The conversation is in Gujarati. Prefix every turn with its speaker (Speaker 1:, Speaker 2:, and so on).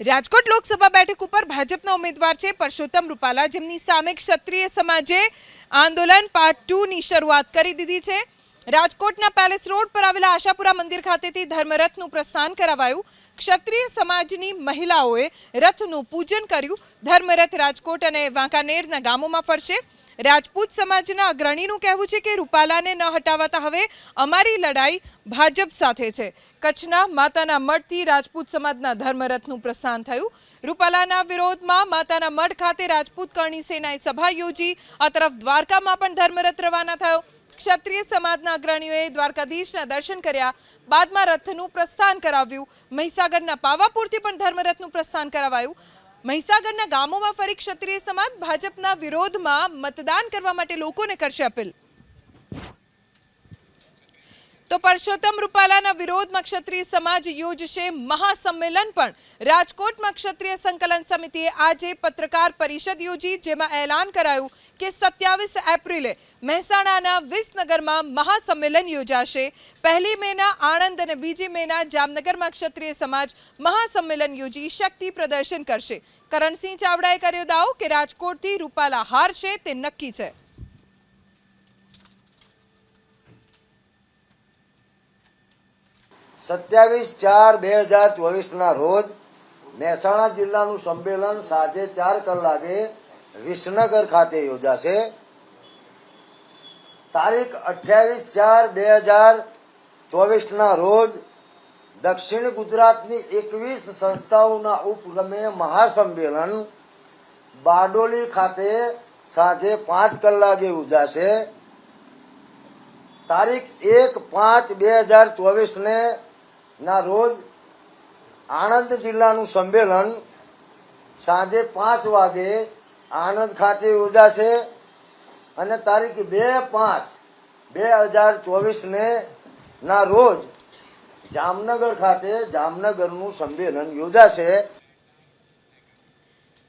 Speaker 1: રાજકોટ લોકસભા બેઠક ઉપર ભાજપના ઉમેદવાર છે પરસોત્તમ રૂપાલા. જેમની સામે ક્ષત્રિય સમાજે આંદોલન પાર્ટ ટુની શરૂઆત કરી દીધી છે. રાજકોટના પેલેસ રોડ પર આવેલા આશાપુરા મંદિર ખાતેથી ધર્મરથનું પ્રસ્થાન કરાવાયું. ક્ષત્રિય સમાજની મહિલાઓએ રથનું પૂજન કર્યું. ધર્મરથ રાજકોટ અને વાંકાનેરના ગામોમાં ફરશે. રાજપૂત સમાજના અગ્રણીનું કહેવું છે કે રૂપાલાને ન હટાવતા હવે અમારી લડાઈ ભાજપ સાથે છે. કચ્છના માતાના મઠથી રાજપૂત સમાજના ધર્મરથનું પ્રસ્થાન થયું. રૂપાલાના વિરોધમાં માતાના મઠ ખાતે રાજપૂત કરણી સેનાએ સભા યોજી. આ તરફ દ્વારકામાં પણ ધર્મરથ રવાના થયો. ક્ષત્રિય સમાજના અગ્રણીઓએ દ્વારકાધીશના દર્શન કર્યા, બાદમાં રથનું પ્રસ્થાન કરાવ્યું. મહીસાગરના પાવાપુરથી પણ ધર્મરથનું પ્રસ્થાન કરાવાયું. મહીસાગરના ગામોમાં ફરી ક્ષત્રિય સમાજ ભાજપના વિરોધમાં મતદાન કરવા માટે લોકોને કરશે અપીલ. તો પરસોત્તમ રૂપાલાના વિરોધમાં ક્ષત્રિય સમાજ યોજશે મહાસંમેલન પણ. રાજકોટમાં ક્ષત્રિય સંકલન સમિતિએ આજે પત્રકાર પરિષદ યોજી, જેમાં એલાન કરાયું કે સત્યાવીસ એપ્રિલે મહેસાણાના વિસનગરમાં મહાસંમેલન યોજાશે. પહેલી મેના આણંદ અને બીજી મેના જામનગરમાં ક્ષત્રિય સમાજ મહાસંમેલન યોજી શક્તિ પ્રદર્શન કરશે. કરણસિંહ ચાવડાએ કર્યો દાવો કે રાજકોટથી રૂપાલા હારશે તે નક્કી છે.
Speaker 2: સત્યાવીસ ચાર બે હજાર ચોવીસના રોજ મહેસાણા જિલ્લાનું સંમેલન સાંજે ચાર કલાકે વિસનગર ખાતે યોજાશે. તારીખ અઠ્યાવીસ ચાર બે હજાર ચોવીસના રોજ દક્ષિણ ગુજરાતની એકવીસ સંસ્થાઓના ઉપક્રમે મહાસંમેલન બારડોલી ખાતે સાંજે પાંચ કલાકે યોજાશે. તારીખ એક પાંચ બે હજાર ચોવીસને ના, રોજ આણંદ જિલ્લાનું સંમેલન સાંજે પાંચ વાગે આણંદ ખાતે યોજાશે અને તારીખ બે પાંચ બે હજાર ચોવીસને ના, રોજ જામનગર ખાતે જામનગરનું સંમેલન યોજાશે.